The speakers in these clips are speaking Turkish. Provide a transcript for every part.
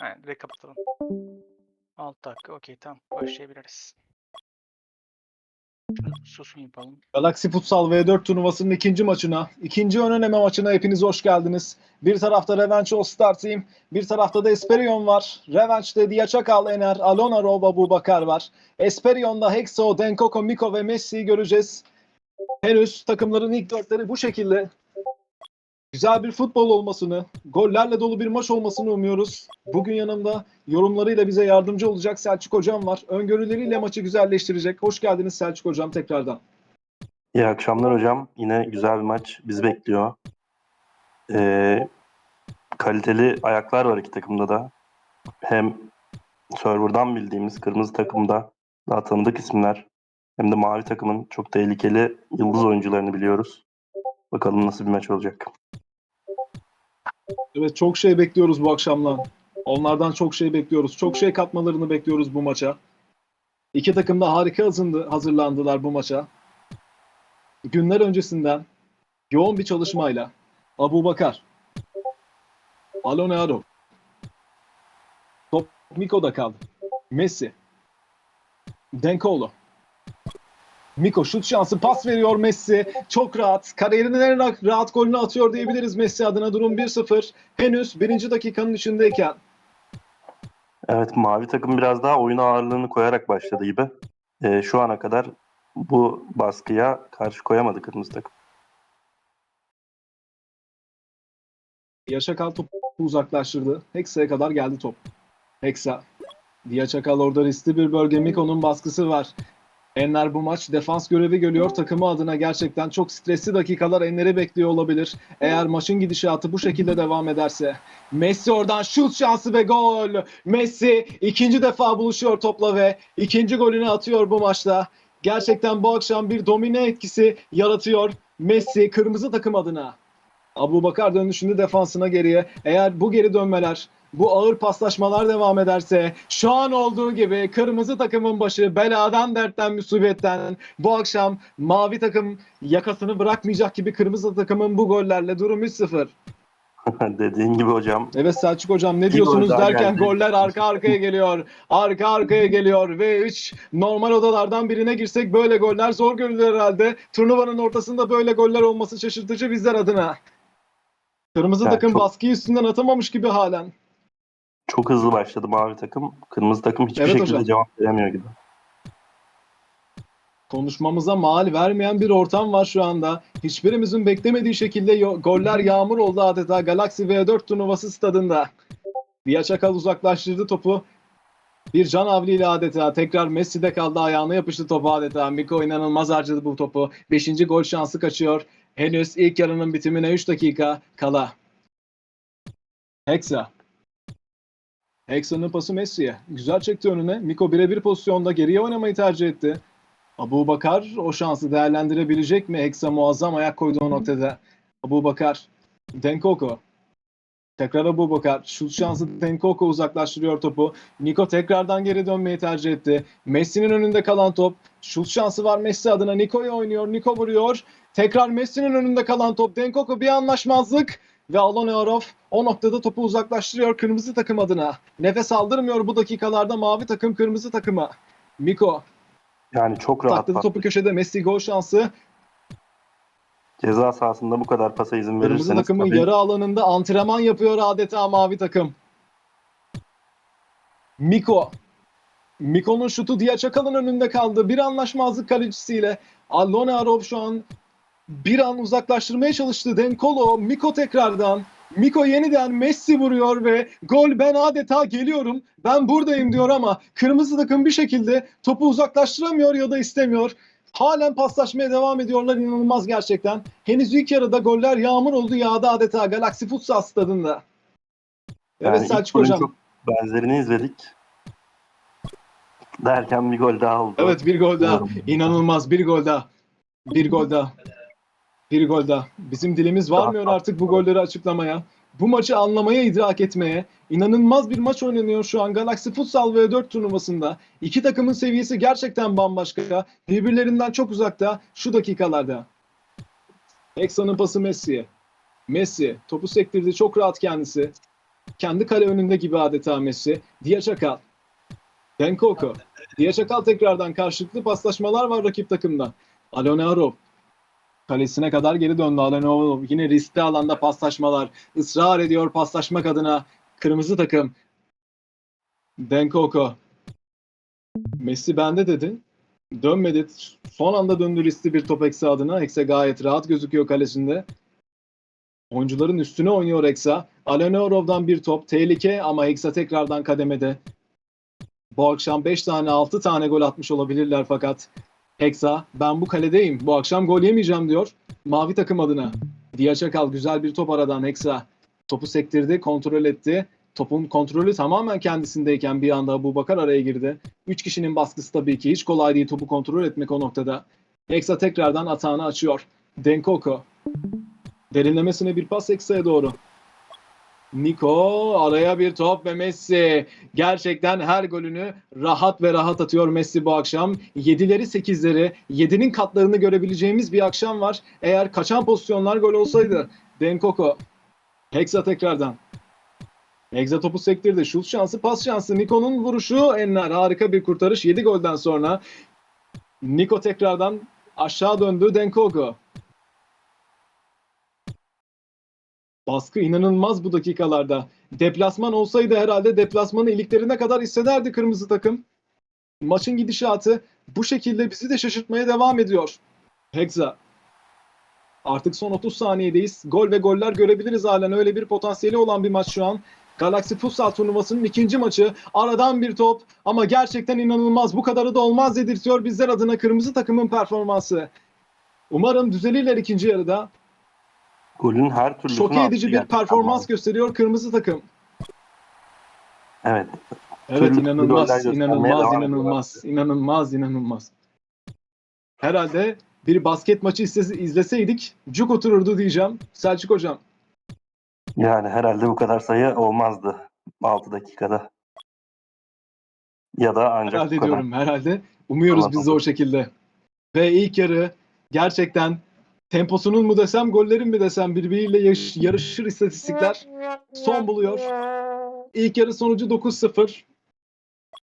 Aynen direkt kapatalım. 6 dakika okey tamam başlayabiliriz. Susun yapalım. Galaxy Futsal V4 turnuvasının ikinci maçına, ikinci ön öneme maçına hepiniz hoş geldiniz. Bir tarafta Revenge All Star Team, bir tarafta da Esperion var. Revenge'de Dia Çakal, Ener, Alona Roba, Abu var. Esperion'da Hexo, Denkoko, Miko ve Messi'yi göreceğiz. Henüz takımların ilk dörtleri bu şekilde. Güzel bir futbol olmasını, gollerle dolu bir maç olmasını umuyoruz. Bugün yanımda yorumlarıyla bize yardımcı olacak Selçuk Hocam var. Öngörüleriyle maçı güzelleştirecek. Hoş geldiniz Selçuk Hocam tekrardan. İyi akşamlar hocam. Yine güzel bir maç bizi bekliyor. Ee, kaliteli ayaklar var iki takımda da. Hem serverdan bildiğimiz kırmızı takımda daha tanıdık isimler. Hem de mavi takımın çok tehlikeli yıldız oyuncularını biliyoruz. Bakalım nasıl bir maç olacak. Evet çok şey bekliyoruz bu akşamdan. Onlardan çok şey bekliyoruz. Çok şey katmalarını bekliyoruz bu maça. İki takım da harika hazırlandı, hazırlandılar bu maça. Günler öncesinden yoğun bir çalışmayla Abu Bakar, Alone Aro, top Miko'da kaldı. Messi, Denkolo, Miko şut şansı pas veriyor Messi. Çok rahat. Kariyerinin en rahat, golünü atıyor diyebiliriz Messi adına. Durum 1-0. Henüz birinci dakikanın içindeyken. Evet mavi takım biraz daha oyuna ağırlığını koyarak başladı gibi. Ee, şu ana kadar bu baskıya karşı koyamadı kırmızı takım. Yaşakal topu uzaklaştırdı. Hexa'ya kadar geldi top. Hexa. Diyaçakal orada riskli bir bölge. Miko'nun baskısı var. Enler bu maç defans görevi görüyor. Takımı adına gerçekten çok stresli dakikalar Enler'i bekliyor olabilir. Eğer maçın gidişatı bu şekilde devam ederse. Messi oradan şut şansı ve gol. Messi ikinci defa buluşuyor topla ve ikinci golünü atıyor bu maçta. Gerçekten bu akşam bir domine etkisi yaratıyor Messi kırmızı takım adına. Abu Bakar dönüşünde defansına geriye. Eğer bu geri dönmeler, bu ağır paslaşmalar devam ederse şu an olduğu gibi kırmızı takımın başı beladan dertten musibetten bu akşam mavi takım yakasını bırakmayacak gibi kırmızı takımın bu gollerle durum 3-0. Dediğin gibi hocam Evet Selçuk hocam ne diyorsunuz derken geldi. goller arka arkaya geliyor. Arka arkaya geliyor ve 3 normal odalardan birine girsek böyle goller zor görülür herhalde. Turnuvanın ortasında böyle goller olması şaşırtıcı bizler adına. Kırmızı Yani takım çok- baskıyı üstünden atamamış gibi halen. Çok hızlı başladı mavi takım. Kırmızı takım hiçbir Evet şekilde hocam. cevap veremiyor gibi. Konuşmamıza mal vermeyen bir ortam var şu anda. Hiçbirimizin beklemediği şekilde yo- goller yağmur oldu adeta Galaxy V4 turnuvası stadında. Dia Çakal uzaklaştırdı topu. Bir can avliyle adeta tekrar Messi'de kaldı ayağına yapıştı topu adeta. Miko inanılmaz harcadı bu topu. Beşinci gol şansı kaçıyor. Henüz ilk yarının bitimine 3 dakika kala. Hexa. Hexa'nın pası Messi'ye. Güzel çekti önüne. Miko birebir pozisyonda geriye oynamayı tercih etti. Abu Bakar o şansı değerlendirebilecek mi? Hexa muazzam ayak koydu o noktada. Abu Bakar. Denkoko. Tekrar Abu Bakar. Şut şansı Denkoko uzaklaştırıyor topu. Niko tekrardan geri dönmeyi tercih etti. Messi'nin önünde kalan top. Şut şansı var Messi adına. Niko'ya oynuyor. Niko vuruyor. Tekrar Messi'nin önünde kalan top. Denkoko bir anlaşmazlık. Ve Alon Orov o noktada topu uzaklaştırıyor kırmızı takım adına. Nefes aldırmıyor bu dakikalarda mavi takım kırmızı takıma. Miko Yani çok rahat Takladı topu köşede Messi gol şansı. Ceza sahasında bu kadar pasa izin Kırmızı verirseniz takımın tabii yarı alanında antrenman yapıyor adeta mavi takım. Miko. Miko'nun şutu Dia Çakal'ın önünde kaldı. Bir anlaşmazlık kalecisiyle. Alone Arov şu an bir an uzaklaştırmaya çalıştı. Denkolo, Miko tekrardan. Miko yeniden Messi vuruyor ve gol ben adeta geliyorum. Ben buradayım diyor ama kırmızı takım bir şekilde topu uzaklaştıramıyor ya da istemiyor. Halen paslaşmaya devam ediyorlar inanılmaz gerçekten. Henüz ilk yarıda goller yağmur oldu yağdı adeta Galaxy Futsal stadında. Evet Yani Selçuk hocam. çok benzerini izledik. Derken bir gol daha oldu. Evet bir gol daha. İnanılmaz bir gol daha. Bir gol daha. Bir gol daha. Bizim dilimiz varmıyor artık bu golleri açıklamaya. Bu maçı anlamaya, idrak etmeye. İnanılmaz bir maç oynanıyor şu an Galaxy Futsal V4 turnuvasında. İki takımın seviyesi gerçekten bambaşka. Birbirlerinden çok uzakta şu dakikalarda. Hexa'nın pası Messi'ye. Messi topu sektirdi çok rahat kendisi. Kendi kale önünde gibi adeta Messi. Diyaçakal. Denkoko. Diyaçakal tekrardan karşılıklı paslaşmalar var rakip takımda. Alonarov. Kalesine kadar geri döndü Alonarov. Yine riskli alanda paslaşmalar. Israr ediyor paslaşmak adına. Kırmızı takım. Denkoko. Messi bende dedi. Dönmedi. Son anda döndü riskli bir top Eksa adına. Eksa gayet rahat gözüküyor kalesinde. Oyuncuların üstüne oynuyor Eksa. Alenorov'dan bir top. Tehlike ama Eksa tekrardan kademede. Bu akşam 5 tane 6 tane gol atmış olabilirler fakat Eksa ben bu kaledeyim. Bu akşam gol yemeyeceğim diyor. Mavi takım adına. Diyaçakal güzel bir top aradan Eksa. Topu sektirdi, kontrol etti. Topun kontrolü tamamen kendisindeyken bir anda Abu Bakar araya girdi. Üç kişinin baskısı tabii ki hiç kolay değil topu kontrol etmek o noktada. Eksa tekrardan atağını açıyor. Denkoko. Derinlemesine bir pas Eksa'ya doğru. Niko araya bir top ve Messi. Gerçekten her golünü rahat ve rahat atıyor Messi bu akşam. 7'leri 8'leri 7'nin katlarını görebileceğimiz bir akşam var. Eğer kaçan pozisyonlar gol olsaydı. Denkoko. Hexa tekrardan. Hexa topu sektirdi. Şut şansı, pas şansı. Niko'nun vuruşu. Enler harika bir kurtarış. 7 golden sonra. Niko tekrardan aşağı döndü. Denkoko. Baskı inanılmaz bu dakikalarda. Deplasman olsaydı herhalde deplasmanı iliklerine kadar hissederdi kırmızı takım. Maçın gidişatı bu şekilde bizi de şaşırtmaya devam ediyor. Hexa. Artık son 30 saniyedeyiz. Gol ve goller görebiliriz halen. Öyle bir potansiyeli olan bir maç şu an. Galaxy Futsal turnuvasının ikinci maçı. Aradan bir top ama gerçekten inanılmaz. Bu kadarı da olmaz dedirtiyor bizler adına kırmızı takımın performansı. Umarım düzelirler ikinci yarıda. Golün her türlü Şok edici bir performans gösteriyor kırmızı takım. Evet. Evet Türlü inanılmaz, inanılmaz, inanılmaz, inanılmaz, inanılmaz. Herhalde bir basket maçı izlese- izleseydik cuk otururdu diyeceğim. Selçuk hocam. Yani herhalde bu kadar sayı olmazdı 6 dakikada. Ya da ancak Herhalde diyorum herhalde. Umuyoruz Tamam, biz de o şekilde. Ve ilk yarı gerçekten temposunun mu desem gollerin mi desem birbiriyle yarış- yarışır istatistikler son buluyor. İlk yarı sonucu 9-0.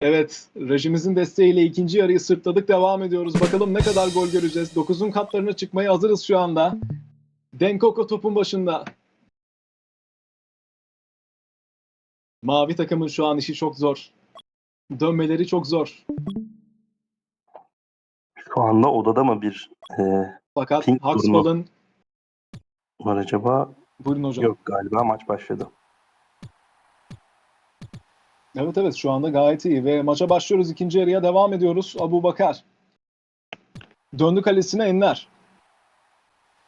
Evet, rejimizin desteğiyle ikinci yarıyı sırtladık. Devam ediyoruz. Bakalım ne kadar gol göreceğiz. 9'un katlarına çıkmaya hazırız şu anda. Denkoko topun başında. Mavi takımın şu an işi çok zor. Dönmeleri çok zor. Şu anda odada mı bir e, Fakat Pink var acaba? Buyurun hocam. Yok galiba maç başladı. Evet evet şu anda gayet iyi ve maça başlıyoruz. ikinci yarıya devam ediyoruz. Abu Bakar. Döndü kalesine Enler.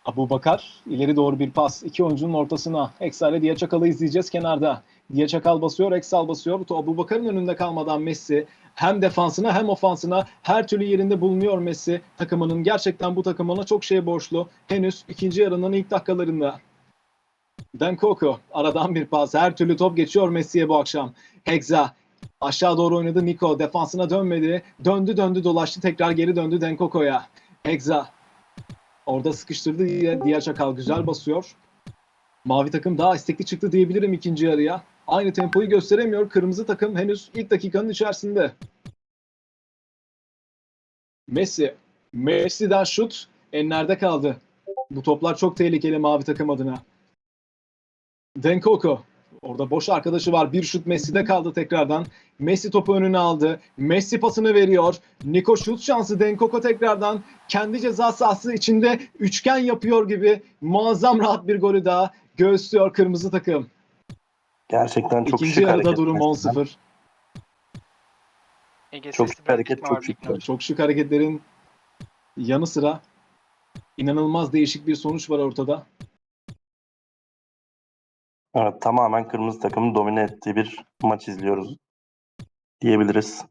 Abu Bakar ileri doğru bir pas. iki oyuncunun ortasına. Eksal ile Diyaçakal'ı izleyeceğiz kenarda. Diyaçakal basıyor, Eksal basıyor. Abu Bakar'ın önünde kalmadan Messi hem defansına hem ofansına her türlü yerinde bulunuyor Messi. Takımının gerçekten bu takım ona çok şey borçlu. Henüz ikinci yarının ilk dakikalarında. Denkoko aradan bir pas. Her türlü top geçiyor Messi'ye bu akşam. Hexa aşağı doğru oynadı Niko. Defansına dönmedi. Döndü döndü dolaştı. Tekrar geri döndü Denkoko'ya. Hexa orada sıkıştırdı. Diye Diğer Çakal güzel basıyor. Mavi takım daha istekli çıktı diyebilirim ikinci yarıya. Aynı tempoyu gösteremiyor. Kırmızı takım henüz ilk dakikanın içerisinde. Messi. Messi'den şut. Enlerde kaldı. Bu toplar çok tehlikeli mavi takım adına. Denkoko. Orada boş arkadaşı var. Bir şut Messi'de kaldı tekrardan. Messi topu önüne aldı. Messi pasını veriyor. Niko şut şansı. Denkoko tekrardan kendi ceza sahası içinde üçgen yapıyor gibi muazzam rahat bir golü daha göğüslüyor kırmızı takım. Gerçekten çok İkinci şık yarıda durum mesela. 10-0. Ege Çok sesli şık hareket, çok şık. Çok şık hareketlerin yanı sıra inanılmaz değişik bir sonuç var ortada. Evet, tamamen kırmızı takımın domine ettiği bir maç izliyoruz diyebiliriz.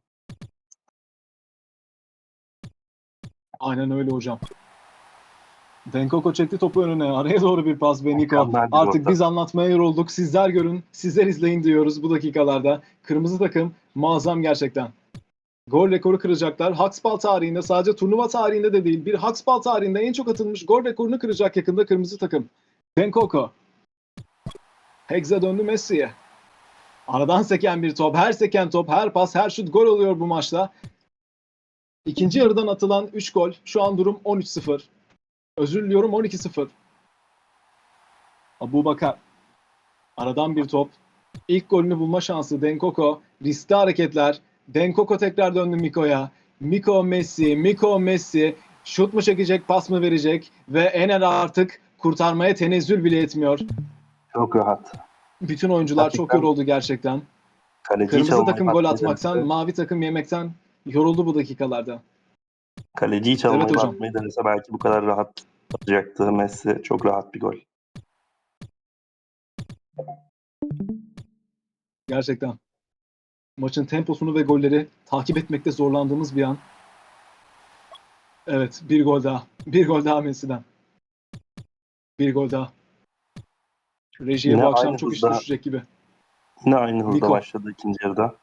Aynen öyle hocam. Denkoko çekti topu önüne. Araya doğru bir pas ve Niko. Artık orta. biz anlatmaya yorulduk. Sizler görün, sizler izleyin diyoruz bu dakikalarda. Kırmızı takım muazzam gerçekten. Gol rekoru kıracaklar. Haksbal tarihinde sadece turnuva tarihinde de değil bir Haksbal tarihinde en çok atılmış gol rekorunu kıracak yakında kırmızı takım. Denkoko. Hexa döndü Messi'ye. Aradan seken bir top. Her seken top, her pas, her şut gol oluyor bu maçta. İkinci yarıdan atılan 3 gol. Şu an durum 13-0. Özür diliyorum 12-0. Abu Bakar. Aradan bir top. İlk golünü bulma şansı Denkoko. Riskli hareketler. Denkoko tekrar döndü Miko'ya. Miko Messi, Miko Messi. Şut mu çekecek, pas mı verecek? Ve Ener artık kurtarmaya tenezzül bile etmiyor. Çok rahat. Bütün oyuncular çok Gerçekten. yoruldu gerçekten. Kaleciyi Kırmızı takım gol atmaktan, denese- mavi takım yemekten yoruldu bu dakikalarda. Kaleciyi çalmayı Evet denese belki bu kadar rahat atacaktı Messi. Çok rahat bir gol. Gerçekten. Maçın temposunu ve golleri takip etmekte zorlandığımız bir an. Evet, bir gol daha. Bir gol daha Messi'den. Bir gol daha. Rejiye Yine bu akşam çok iş hızda- düşecek gibi. Yine aynı hızda Niko. başladı ikinci yarıda.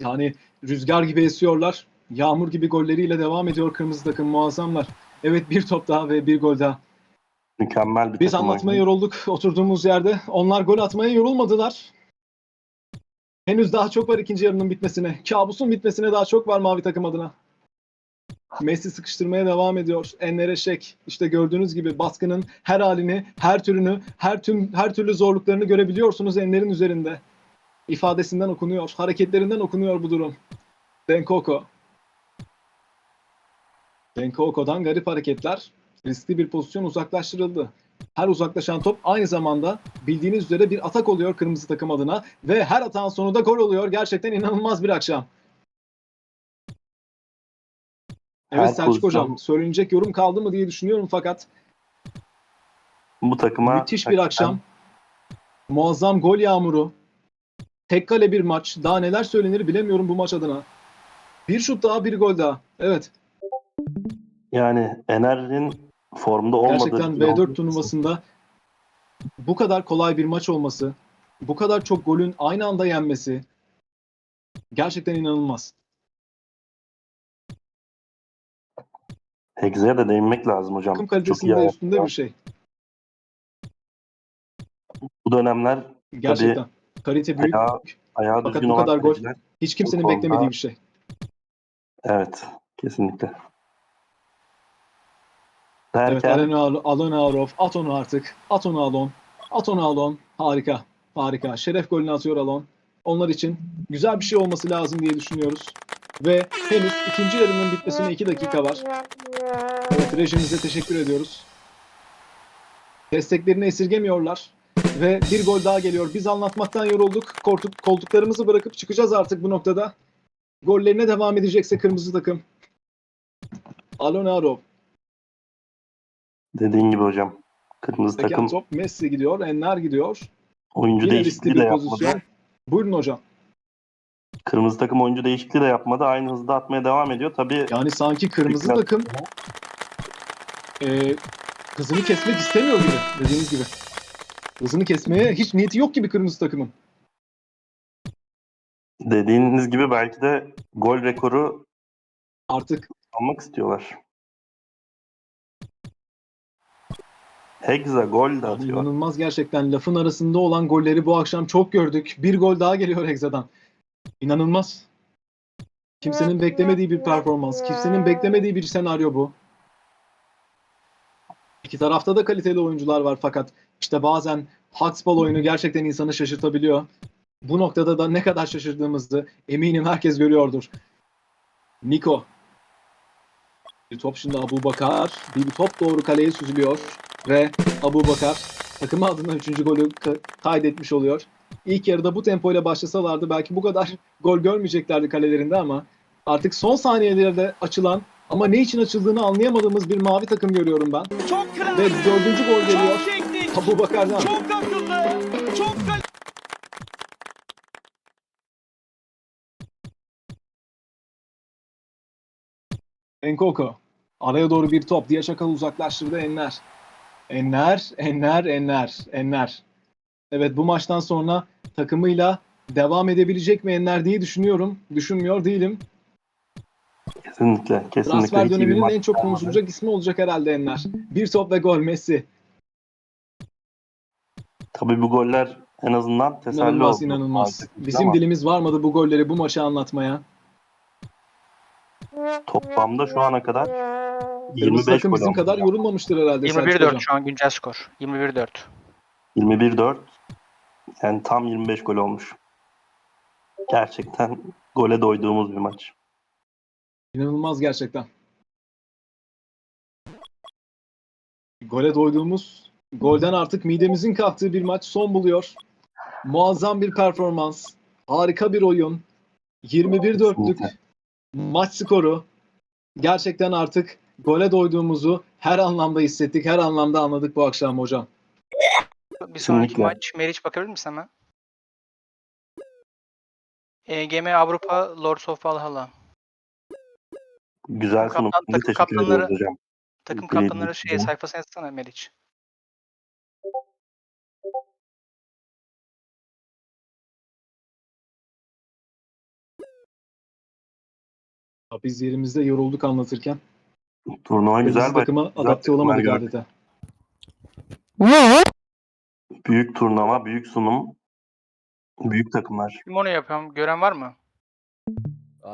Yani rüzgar gibi esiyorlar. Yağmur gibi golleriyle devam ediyor kırmızı takım muazzamlar. Evet bir top daha ve bir gol daha. Mükemmel bir Biz takım anlatmaya oyunu. yorulduk oturduğumuz yerde. Onlar gol atmaya yorulmadılar. Henüz daha çok var ikinci yarının bitmesine. Kabusun bitmesine daha çok var mavi takım adına. Messi sıkıştırmaya devam ediyor. Enner Eşek. İşte gördüğünüz gibi baskının her halini, her türünü, her tüm her türlü zorluklarını görebiliyorsunuz Enner'in üzerinde. İfadesinden okunuyor, hareketlerinden okunuyor bu durum. Denkoko. Denkoko'dan garip hareketler. Riskli bir pozisyon uzaklaştırıldı. Her uzaklaşan top aynı zamanda bildiğiniz üzere bir atak oluyor kırmızı takım adına ve her atağın sonunda gol oluyor. Gerçekten inanılmaz bir akşam. Evet Her Selçuk pozisyon- Hocam söylenecek yorum kaldı mı diye düşünüyorum fakat Bu takıma müthiş bir akşam. Muazzam gol yağmuru. Tek kale bir maç. Daha neler söylenir bilemiyorum bu maç adına. Bir şut daha bir gol daha. Evet Yani Ener'in formda olmadığı gerçekten bir V4 yol- turnuvasında bu kadar kolay bir maç olması, bu kadar çok golün aynı anda yenmesi gerçekten inanılmaz. Hex'e de değinmek lazım hocam. Takım kalitesinde ayakta. üstünde bir şey. Bu dönemler Gerçekten. Kalite büyük. ayağı, ayağı Fakat bu kadar gol- Hiç kimsenin konuda- beklemediği bir şey. Evet. Kesinlikle. Evet, Derken Alen Al- Alon Arov. At onu artık. At onu Alon. At onu Alon. Harika. Harika. Şeref golünü atıyor Alon. Onlar için güzel bir şey olması lazım diye düşünüyoruz. Ve henüz ikinci yarının bitmesine iki dakika var. Evet, rejimize teşekkür ediyoruz. Desteklerini esirgemiyorlar. Ve bir gol daha geliyor. Biz anlatmaktan yorulduk. Koltuk, koltuklarımızı bırakıp çıkacağız artık bu noktada. Gollerine devam edecekse kırmızı takım. Alon Arov. dediğin gibi hocam. Kırmızı Seken takım top Messi gidiyor, Enner gidiyor. oyuncu Yine değişikliği bir de pozisyon. yapmadı. Buyurun hocam. Kırmızı takım oyuncu değişikliği de yapmadı. Aynı hızda atmaya devam ediyor. Tabii Yani sanki kırmızı Biraz- takım e, hızını kesmek istemiyor gibi dediğiniz gibi. Hızını kesmeye hiç niyeti yok gibi kırmızı takımın. dediğiniz gibi belki de gol rekoru Artık almak istiyorlar. Hexa gol de atıyor. inanılmaz gerçekten lafın arasında olan golleri bu akşam çok gördük. Bir gol daha geliyor Hexa'dan. İnanılmaz. Kimsenin beklemediği bir performans, kimsenin beklemediği bir senaryo bu. İki tarafta da kaliteli oyuncular var fakat işte bazen Huxball oyunu gerçekten insanı şaşırtabiliyor. Bu noktada da ne kadar şaşırdığımızı eminim herkes görüyordur. Niko. Bir top şimdi Abu Bakar. Bir top doğru kaleye süzülüyor. Ve Abu Bakar takımı adına 3. golü ka- kaydetmiş oluyor. İlk yarıda bu tempoyla başlasalardı belki bu kadar gol görmeyeceklerdi kalelerinde ama artık son saniyelerde açılan ama ne için açıldığını anlayamadığımız bir mavi takım görüyorum ben. Çok klas. Ve dördüncü gol geliyor. Abu Bakar'dan. Çok akıllı. Çok Enkoko. Araya doğru bir top. Diye Çakal uzaklaştırdı Enner. Enner, Enner, Enner, Enner. Evet bu maçtan sonra takımıyla devam edebilecek mi Enner diye düşünüyorum. Düşünmüyor değilim. Kesinlikle. Kesinlikle. Transfer döneminin en çok konuşulacak ismi olacak herhalde Enner. Bir top ve gol Messi. Tabii bu goller en azından teselli İnanılmaz oldu. inanılmaz. Artık Bizim ama dilimiz varmadı bu golleri bu maçı anlatmaya. Toplamda şu ana kadar Kırmızı 25 takım gol bizim kadar yorulmamıştır herhalde Selçuk 21-4 Hocam. şu an güncel skor. 21-4. 21-4 yani tam 25 gol olmuş. Gerçekten gole doyduğumuz bir maç. İnanılmaz gerçekten. Gole doyduğumuz, golden artık midemizin kalktığı bir maç son buluyor. Muazzam bir performans, harika bir oyun. 21-4'lük Kesinlikle. maç skoru. Gerçekten artık gole doyduğumuzu her anlamda hissettik, her anlamda anladık bu akşam hocam. Bir sonraki Kesinlikle. maç Meriç bakabilir misin hemen? EGM Avrupa Lords of Valhalla. Güzel sunum. Kaptan- takım Teşekkür kaptanları- ediyoruz hocam. Takım Bildiğin kaptanları şey gibi. sayfasına yazsana Meriç. Ya Biz yerimizde yorulduk anlatırken. Turnuva Kırmızı güzel baş. takıma adapte takımlar olamadık gördük. adeta. Büyük turnuva, büyük sunum, büyük takımlar. Kim onu yapıyorum? Gören var mı?